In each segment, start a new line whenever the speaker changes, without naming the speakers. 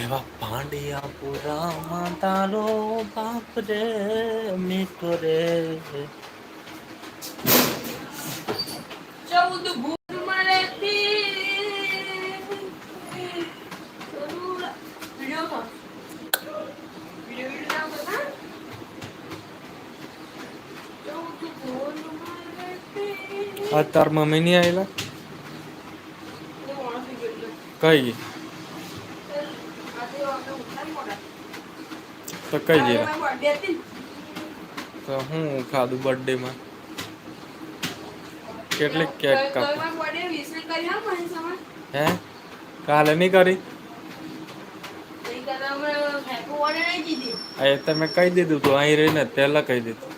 એવા પાંડિયાપુરામાં તારો બાપ રે મીઠો રે.
ચૌદ ભૂલ મળેતી
તાર મમ્મી નહીં આવેલા કઈ? તો કઈ જઈ તો હું ખાધું બર્થડે માં? કેટલી કેક કાપી. હે? કાલે નહીં કરી? એ તમે કહી દીધું તું અહીં રહીને પહેલા કહી દીધું.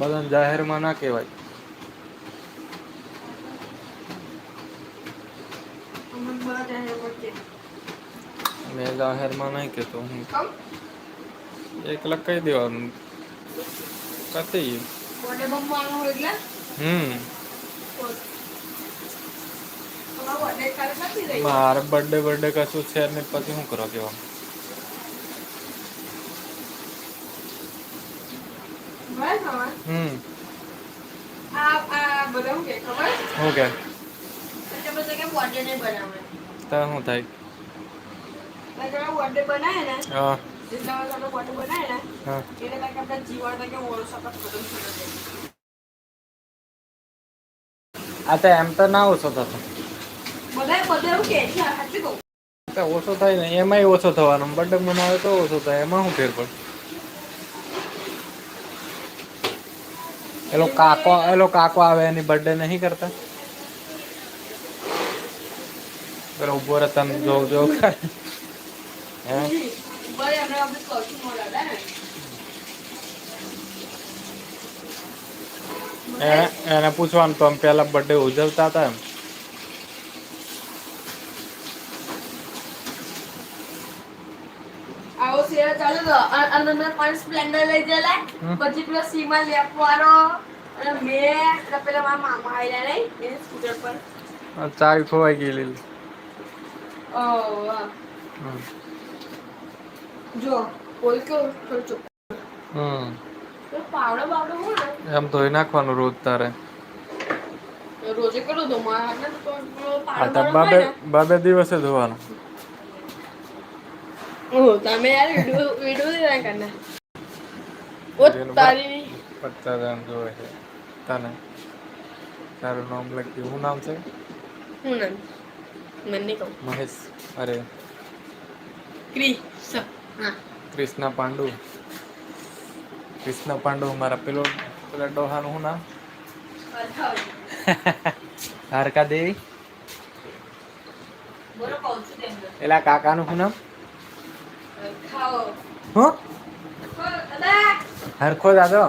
બધાને જાહેરમાં ના કહેવાય. મેં જાહેરમાં નહીં કહેતો હું. એકલા કહી દેવાનું. કતી હમ. માર બર્થડે બર્થડે કશું છે ને પછી શું કરો કેવા? હમ. શું કે તો શું થાય? હા. હા. આ તો એમ તો ના ઓછો થતો. તો ઓછો થાય ને એમાંય ઓછો થવાનો બર્થડે મનાવે તો ઓછો થાય એમાં શું ફેર પડે? એલો કાકો એલો કાકો આવે એની બર્થડે નહીં કરતા? પેલો ઊભો રહે તમે જોવ જોવ. એને પૂછવાનું તો પેલા બર્થડે ઉજવતા હતા એમ.
આવો ચાલુ તો અને અંદર પણ સ્પ્લેન્ડર લઈ જલા. પછી પેલો સીમા લેપવાળો અને મેં એટલે પેલા મારા મામા આવેલા નહીં એ સ્કૂટર પર.
ચાવી ખોવાઈ
વાહ. જો બોલ થોડું ચૂપ
હમ.
પાવડો બાવડો હોય ને.
એમ ધોઈ નાખવાનું રોજ તારે.
રોજે કરો તો મારા તો પાવડો
બાબે બાબે દિવસે ધોવાનું.
ઓહ, તમે યાર વિડિયો વિડિયો દે ના કરના. ઓ તારી
પચાસ જણ જોવે છે. તને તારું નામ લખ્યું નામ છે?
હું નામ? મને કહું
મહેશ. અરે.
ક્રિસ
કૃષ્ણ પાંડુ. ક્રિષ્ના પાંડુ મારા પેલો પેલા ડોહાનું શું નામ? હારકા દેવી એલા કાકાનું શું નામ? હું? હરખો દાદો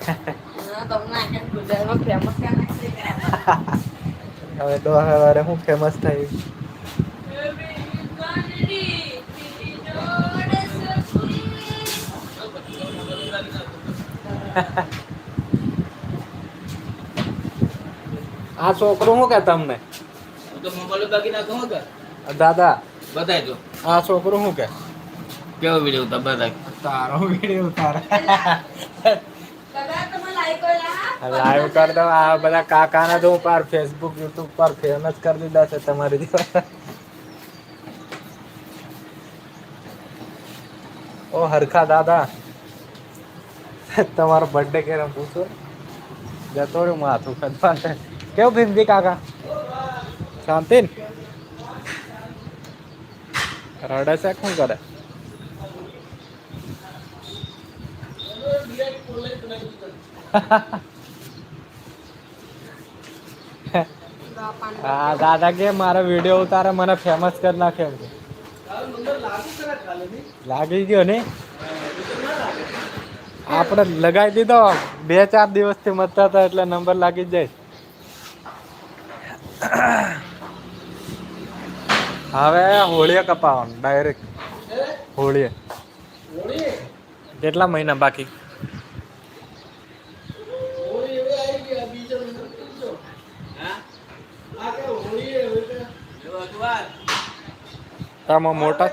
તમને ફેમસ
હવે ડોહા વારે શું ફેમસ થયું આ છોકરો શું કે તમને
તો મોબાઈલ બાકી નાખો હો કે
દાદા
બતાય તો
આ છોકરો શું કે
કેવો વીડિયો ઉતાર બતાય
તારો વીડિયો ઉતારે
દાદા તમે લાઈક કરેલા
લાઈવ કર દો. આ બધા કાકાને તો હું પર ફેસબુક યુટ્યુબ પર ફેમસ કરી દીધા છે તમારી જેવા ઓ હરખા દાદા. તમારો બર્થડે ક્યારે પૂછો? જતો રહ્યું માથું ખદવા કેવું ભીમજી કાકા? શાંતિ રડે છે શું કરે? હા દાદા કે મારો વીડિયો ઉતારે, મને ફેમસ કરી નાખે એમ. લાગી ગયો ને આપણે લગાવી દીધો. બે ચાર દિવસથી મતતા હતા એટલે નંબર લાગી જાય. હવે હોળીએ કપાવાનું ડાયરેક્ટ હોળીએ. કેટલા મહિના બાકી
એવું હતું વાત.
તામાં મોટા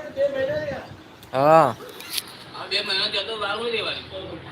હા
બે મહિના જતો હોય રહેવાની.